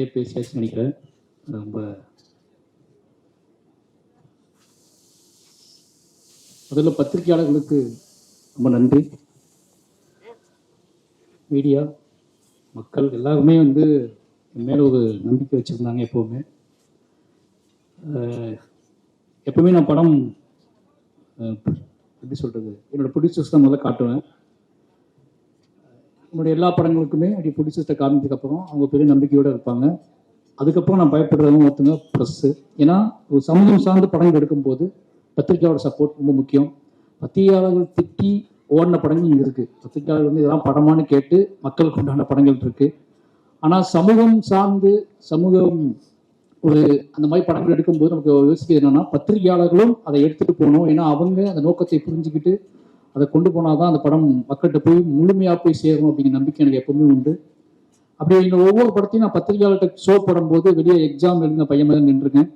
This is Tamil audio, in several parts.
பேசியாச்சு நினைக்கிறேன். ரொம்ப முதல்ல பத்திரிகையாளர்களுக்கு ரொம்ப நன்றி. மீடியா மக்கள் எல்லாருமே வந்து என் மேலே ஒரு நம்பிக்கை வச்சுருந்தாங்க எப்போவுமே. எப்போவுமே நான் படம் எப்படி சொல்கிறது என்னோடய ப்ரொடியூசர்ஸ் தான் முதல்ல காட்டுவேன். என்னுடைய எல்லா படங்களுக்குமே அப்படி ப்ரொடியூசர்கிட்ட காமிச்சதுக்கப்புறம் அவங்க பெரிய நம்பிக்கையோடு இருப்பாங்க. அதுக்கப்புறம் நான் பயப்படுறதும் ஒருத்தங்க ப்ரெஸ்ஸு ஏன்னா ஒரு சமூகம் சார்ந்த படங்கள் எடுக்கும்போது பத்திரிகையாளர் சப்போர்ட் ரொம்ப முக்கியம். பத்திரிகையாளர்கள் திட்டி ஓடின படங்கள் இங்கே இருக்குது பத்திரிகையாளர் வந்து இதெல்லாம் படமான்னு கேட்டு மக்களுக்கு உண்டான படங்கள் இருக்குது ஆனால் சமூகம் சார்ந்து சமூகம் ஒரு அந்த மாதிரி படங்கள் எடுக்கும்போது நமக்கு யோசிக்கிறது என்னன்னா பத்திரிகையாளர்களும் அதை எடுத்துகிட்டு போகணும். ஏன்னா அவங்க அந்த நோக்கத்தை புரிஞ்சுக்கிட்டு அதை கொண்டு போனாதான் அந்த படம் மக்கள்கிட்ட போய் முழுமையா போய் சேரும் அப்படிங்கிற நம்பிக்கை எனக்கு எப்பவுமே உண்டு. அப்படி இந்த ஒவ்வொரு படத்தையும் நான் பத்திரிகையாளர்கிட்ட ஷோ போடும்போது வெளியே எக்ஸாம் எழுதின பையன் மேலே நின்றுருக்கேன்.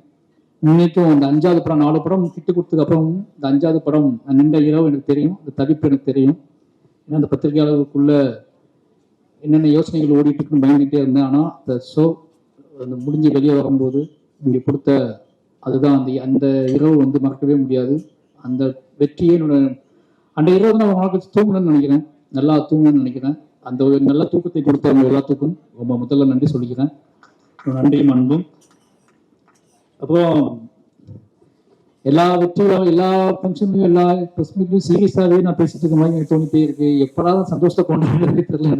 நினைத்தும் அந்த அஞ்சாவது படம் நாலு படம் கிட்டு கொடுத்ததுக்கு அப்புறம் இந்த அஞ்சாவது படம் நின்ற இரவு எனக்கு தெரியும் அந்த தவிப்பு எனக்கு தெரியும். ஏன்னா அந்த பத்திரிகையாளர்களுக்குள்ள என்னென்ன யோசனைகள் ஓடிட்டு இருக்குன்னு பயந்துகிட்டே இருந்தேன். ஆனால் அந்த ஷோ அந்த முடிஞ்சு வெளியே வரும்போது இங்கே கொடுத்த அதுதான் அந்த அந்த இரவு வந்து மறக்கவே முடியாது. அந்த வெற்றியே என்னோட அந்த இரவு நான் உனக்கு தூங்கணும்னு நினைக்கிறேன். நல்லா தூங்கணும்னு நினைக்கிறேன். அந்த ஒரு நல்ல தூக்கத்தை கொடுத்தவங்க எல்லாத்துக்கும் ரொம்ப முதல்ல நன்றி சொல்லிக்கிறேன். நன்றியும் அன்பும் அப்புறம் எல்லா வெற்றியும் எல்லா ஃபங்க்ஷன்லையும் எல்லா ப்ரெஸ் மீட்லையும் சீரியஸாகவே நான் பேசிட்டு இருக்க மாதிரி எனக்கு தோணிட்டே இருக்கு. எப்படா சந்தோஷத்தை சந்தோஷத்தை கொண்டாடுறது தெரியல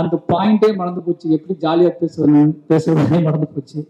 அந்த பாயிண்டே மறந்து போச்சு. எப்படி ஜாலியாக பேசுவேன் பேசுறதுனே மறந்து போச்சு.